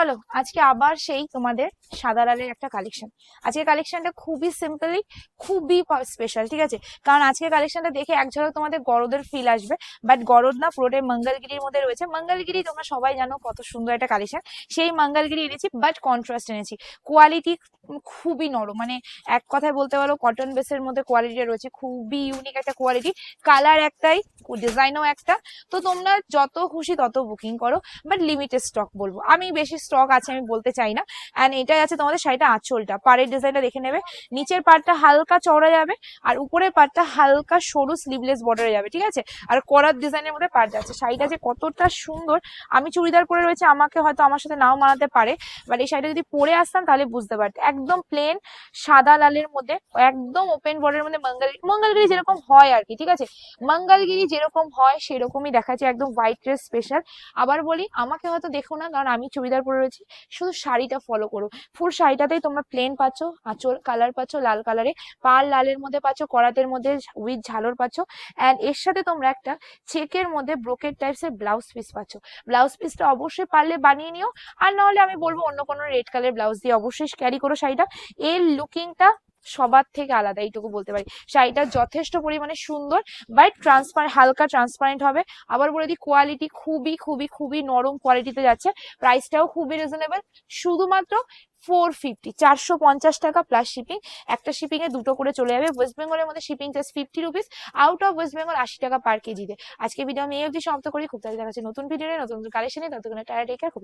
চলো, আজকে আবার সেই তোমাদের সাদা লালের একটা কালেকশন আজকে কালেকশনটা খুবই সিম্পলি খুবই স্পেশাল ঠিক আছে? কারণ আজকে কালেকশনটা দেখে এক ঝলক তোমাদের গরদের ফিল আসবে বাট গরদ না, পুরোটাই মঙ্গলগিরির মধ্যে রয়েছে। মঙ্গলগিরি তোমরা সবাই জানো কত সুন্দর একটা কালেকশন সেই মঙ্গলগিরি এনেছি বাট কন্ট্রাস্ট এনেছি। কোয়ালিটি খুবই নরম মানে এক কথায় বলতে পারো কটন বেসের মধ্যে কোয়ালিটি রয়েছে, খুবই ইউনিক একটা কোয়ালিটি কালার একটাই ডিজাইনও একটা। তো তোমরা যত খুশি তত বুকিং করো। বাট লিমিটেড স্টক বলব। আমি বেশি স্টক আছে, আমি বলতে চাই না। অ্যান্ড এটাই আছে তোমাদের শাড়িটা আঁচলটা। পাড়ের ডিজাইনটা দেখে নেবে। নিচের পাড়টা হালকা চওড়া যাবে। আর উপরের পাড়টা হালকা সরু স্লিভলেস বর্ডারে যাবে, ঠিক আছে? আর করার ডিজাইনের মধ্যে পাড় যাচ্ছে শাড়িটা যে কতটা সুন্দর। আমি চুড়িদার পরে রয়েছে, আমাকে হয়তো আমার সাথে নাও মানাতে পারে। বাট এই শাড়িটা যদি পরে আসতাম, তাহলে বুঝতে পারতে। একদম প্লেন সাদা লালের মধ্যে, একদম ওপেন বর্ডারের মধ্যে, মঙ্গলগিরি মঙ্গলগিরি যেরকম হয় আর কি, ঠিক আছে? মঙ্গলগিরি যেরকম হয় সেরকমই দেখাচ্ছে একদম হোয়াইট ড্রেস স্পেশাল আবার বলি, আমাকে হয়তো দেখো না, কারণ আমি চুড়িদার পরে রয়েছি, শুধু শাড়িটা ফলো করো। ফুল শাড়িটাতেই তোমরা প্লেন পাচ্ছ, আঁচল কালার পাচ্ছ, লাল কালারে পার লালের মধ্যে পাচ্ছ, করাতের মধ্যে উইথ ঝালর পাচ্ছ অ্যান্ড এর সাথে তোমরা একটা চেকের মধ্যে ব্রোকেট টাইপস এর ব্লাউজ পিস পাচ্ছ। ব্লাউজ পিসটা অবশ্যই পারলে বানিয়ে নিও, আর নাহলে আমি বলব অন্য কোনো রেড কালার ব্লাউজ দিয়ে অবশ্যই ক্যারি করো শাড়িটা। এর লুকিংটা সবার থেকে আলাদা, এইটুকু বলতে পারি। শাড়িটা যথেষ্ট পরিমাণে সুন্দর বাট ট্রান্সপার হালকা ট্রান্সপারেন্ট হবে। আবার বলে দিই কোয়ালিটি খুবই খুবই খুবই নরম কোয়ালিটিতে যাচ্ছে। প্রাইসটাও খুবই রিজনেবল শুধুমাত্র ফোর ফিফটি চারশো পঞ্চাশ টাকা প্লাস শিপিং একটা শিপিং এ দুটো করে চলে যাবে। ওয়েস্ট বেঙ্গলের মধ্যে shipping just fifty rupees out of West Bengal আশি টাকা পার কেজিতে আজকে ভিডিও আমি এই অবধি সমাপ্ত করি। খুব তাড়াতাড়ি দেখা যাচ্ছে নতুন ভিডিও নতুন নতুন কালেকশনে ততক্ষণে টাটা টেক কেয়ার খুব